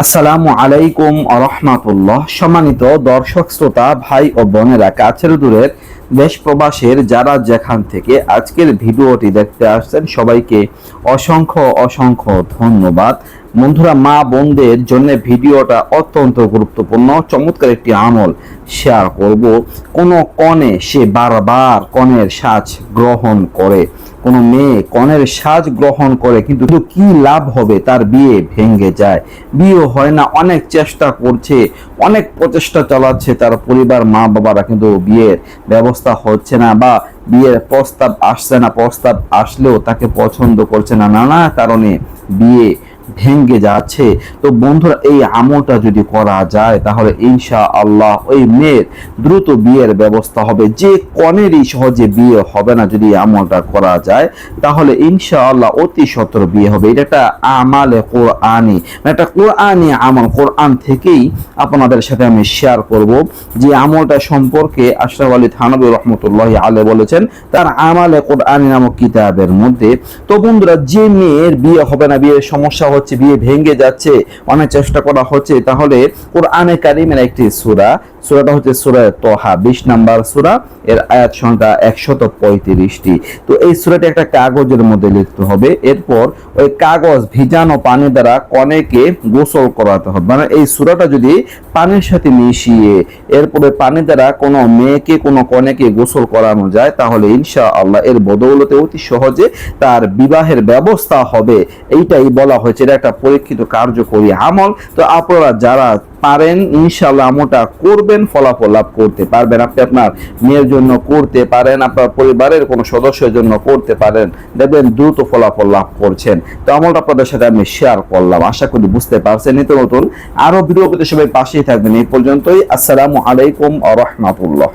আসসালামু আলাইকুম আরহামাতুল্লাহ। সম্মানিত দর্শক, শ্রোতা, ভাই ও বোনেরা, কাছের দূরের দেশ প্রবাসের যারা যেখান থেকে আজকের ভিডিওটি দেখতে আসছেন, সবাইকে অসংখ্য অসংখ্য ধন্যবাদ। বন্ধুরা, মা বোনদের জন্য ভিডিওটা অত্যন্ত গুরুত্বপূর্ণ, চমৎকার একটি আমল শেয়ার করব। কোনো কনে সে বারবার কনের সাজ গ্রহণ করে, কোনো মেয়ে কনের সাজ গ্রহণ করে, কিন্তু কি লাভ হবে তার বিয়ে ভেঙে যায়। বিয়ে হয় না, অনেক চেষ্টা করছে, অনেক প্রচেষ্টা চালাচ্ছে, তার পরিবার, মা বাবারা কিন্তু বিয়ের ব্যবস্থা হচ্ছে না বা বিয়ের প্রস্তাব আসছে না, প্রস্তাব আসলেও তাকে পছন্দ করছে না। নানা কারণে বিয়ে ভেঙ্গে যাচ্ছে। তো বন্ধুরা, এই আমলটা যদি করা যায়, তাহলে ইনশা আল্লাহ ওই মেয়ের দ্রুত বিয়ের ব্যবস্থা হবে। যে কনেরই সহজে বিয়ে হবে না যদি আমলটা করা যায়, তাহলে ইনশা আল্লাহ অতি সত্তর বিয়ে হবে। এটা একটা আমালে কোরআনি একটা কোরআনি আমল। কোরআন থেকেই আপনাদের সাথে আমি শেয়ার করব যে আমলটা সম্পর্কে আশরাফ আলী থানবী রহমতুল্লাহ আলে বলেছেন, তার আমালে কোরআনি নামক কিতাবের মধ্যে। তো বন্ধুরা, যে মেয়ের বিয়ে হবে না, বিয়ের সমস্যা হচ্ছে বিয়ে ভেঙে যাচ্ছে অনেক চেষ্টা করা হচ্ছে তাহলে কোরআনে কারিমের একটি সূরা সূরাটা হচ্ছে সূরা তোহা, বিশ নাম্বার সূরা, এর আয়াত সংখ্যা একশত পঁয়ত্রিশটি। তো এই সূরাটি একটা কাগজের মধ্যে লিখতে হবে। এরপর ওই কাগজ, ভিজানো পানি দ্বারা কনেকে গোসল করাতে হবে। মানে এই সূরাটা যদি পানির সাথে মিশিয়ে এরপরে পানি দ্বারা কোনো মেয়েকে, কোনো কনেকে গোসল করানো যায়, তাহলে ইনশা আল্লাহ এর বদৌলতে অতি সহজে তার বিবাহের ব্যবস্থা হবে। এইটাই বলা হয়েছে। এটা একটা পরীক্ষিত কার্যকরী আমল। তো আপনারা যারা পারেন ইনশাল্লাহ আমলটা করবেন, ফলাফল লাভ করতে পারবেন। আপনি আপনার মেয়ের জন্য করতে পারেন, আপনার পরিবারের কোনো সদস্যের জন্য করতে পারেন। দেখবেন দ্রুত ফলাফল লাভ করছেন। তো আমলটা আপনাদের সাথে আমি শেয়ার করলাম। আশা করি বুঝতে পারছেন। নিত্য নতুন আরও ভিডিও পেতে সবাই পাশেই থাকবেন। এই পর্যন্তই। আসসালামু আলাইকুম রহমাতুল্লাহ।